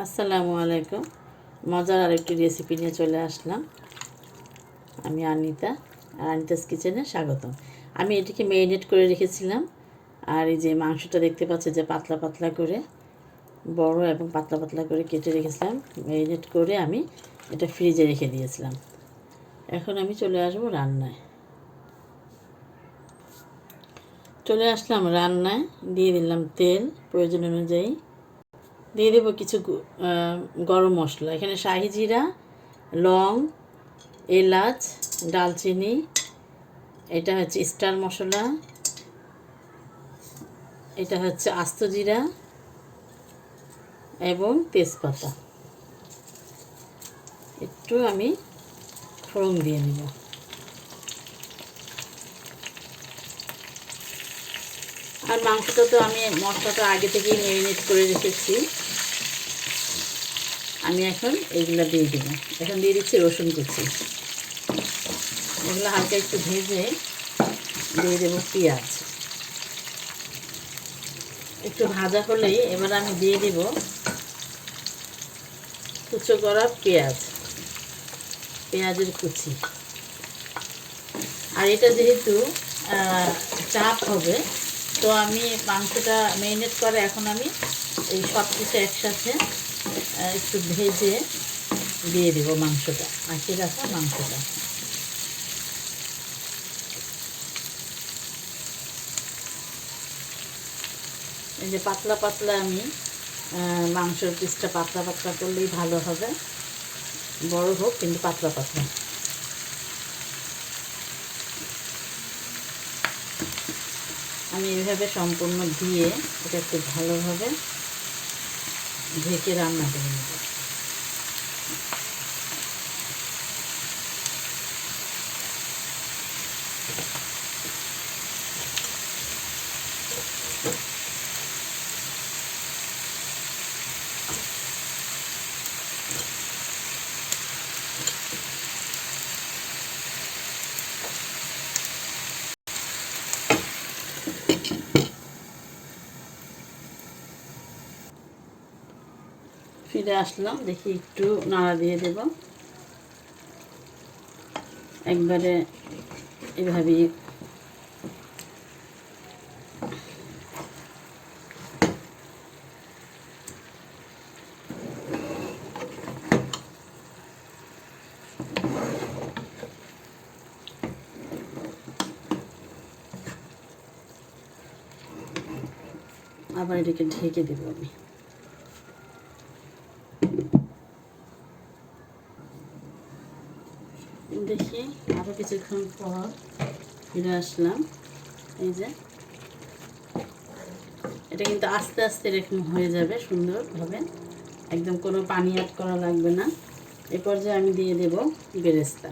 আসসালামু আলাইকুম। মজার আরেকটি রেসিপি নিয়ে চলে আসলাম। আমি আনিতা, আর আনিতাস কিচেনে স্বাগতম। আমি এটিকে মেরিনেট করে রেখেছিলাম। আর এই যে মাংসটা দেখতে পাচ্ছে যে পাতলা পাতলা করে, বড় এবং পাতলা পাতলা করে কেটে রেখেছিলাম। মেরিনেট করে আমি এটা ফ্রিজে রেখে দিয়েছিলাম। এখন আমি চলে আসব রান্নায়। চলে আসলাম রান্নায়। দিয়ে দিলাম তেল প্রয়োজন অনুযায়ী। দিয়ে দেবো কিছু গরম মশলা। এখানে শাহি জিরা, লং, এলাচ, ডালচিনি, এটা হচ্ছে স্টার মশলা, এটা হচ্ছে আস্ত জিরা এবং তেজপাতা। একটু আমি ফোড়ন দিয়ে নেব। আর মাংসটা তো আমি মশলাটা আগে থেকেই ম্যারিনেট করে রেখেছি। আমি এখন এগুলো দিয়ে দেবো। এখন দিয়ে দিচ্ছি রসুন কুচি। এগুলো হালকা একটু ভেজে দিয়ে দেবো পেঁয়াজ। একটু ভাজা হলেই এবার আমি দিয়ে দেব কুচো করা পেঁয়াজ, পেঁয়াজের কুচি। আর এটা যেহেতু চাপ হবে, তো আমি মাংসটা মেরিনেট করে এখন আমি এই সব কিছু একসাথে একটু ভেজে দিয়ে দেব মাংসটা মাখিয়ে রাখা মাংসটা। এই যে পাতলা পাতলা আমি মাংসের পিসটা পাতলা পাতলা করলেই ভালো হবে। বড় হোক, কিন্তু পাতলা পাতলা। আমি এইভাবে সম্পূর্ণ দিয়ে এটা একটু ভালোভাবে ঢেকে রান্না করে নেব ফিরে আসলাম দেখি একটু নাড়া দিয়ে দেব। একবারে এভাবেই। আবার এটাকে ঢেকে দেবো আমি। দেখি আরও কিছুক্ষণ পর ফিরে আসলাম। এই যে। এটা কিন্তু আস্তে আস্তে এরকম হয়ে যাবে সুন্দরভাবে। একদম কোনো পানি অ্যাড করা লাগবে না। এ পর্যায়ে আমি দিয়ে দেব বেরেস্তা।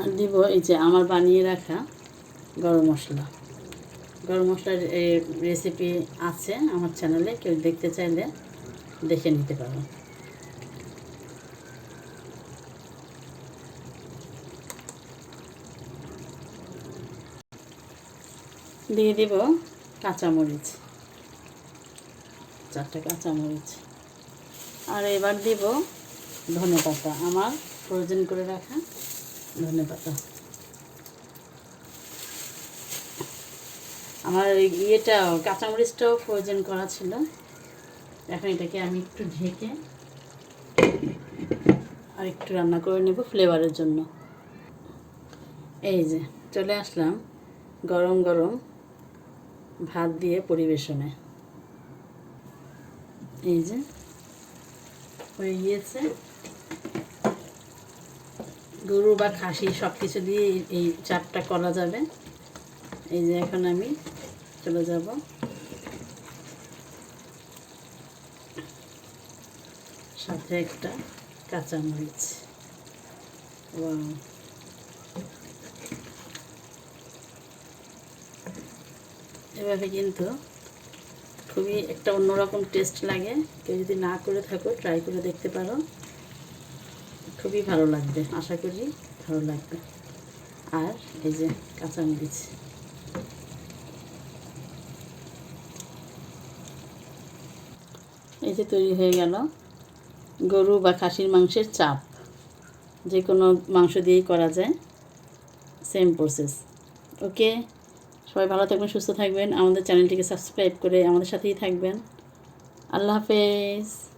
আর দিব এই যে আমার বানিয়ে রাখা গরম মশলা। গরম মশলার রেসিপি আছে আমার চ্যানেলে কেউ দেখতে চাইলে দেখে নিতে পারো। দিয়ে দেব কাঁচামরিচ, চারটে কাঁচামরিচ। আর এবার দেব ধনে পাতা, আমার প্রয়োজন করে রাখা ধনে পাতা। আমার ইয়েটা, কাঁচামরিচটাও ফ্রোজেন করা ছিল। এখন এটাকে আমি একটু ঢেকে আর একটু রান্না করে নেব ফ্লেভারের জন্য। এই যে, চলে আসলাম গরম গরম ভাত দিয়ে পরিবেশনে। এই যে, হয়ে গিয়েছে। গরু বা খাসি সব কিছু দিয়ে এই- চাপটা করা যাবে। এই যে, এখন আমি চলে যাব। সাথে একটা কাঁচামরিচ। এভাবে কিন্তু খুবই একটা অন্যরকম টেস্ট লাগে। কেউ যদি না করে থাকো ট্রাই করে দেখতে পারো। খুবই ভালো লাগবে, আশা করি ভালো লাগবে। আর এই যে কাঁচামরিচ। এই যে তৈরি হয়ে গেল গরু বা খাসির মাংসের চাপ। যে কোনো মাংস দিয়েই করা যায়। Same process okay? সবাই ভালো থাকবেন, সুস্থ থাকবেন। আমাদের চ্যানেলটিকে সাবস্ক্রাইব করে আমাদের সাথেই থাকবেন। আল্লাহ হাফেজ।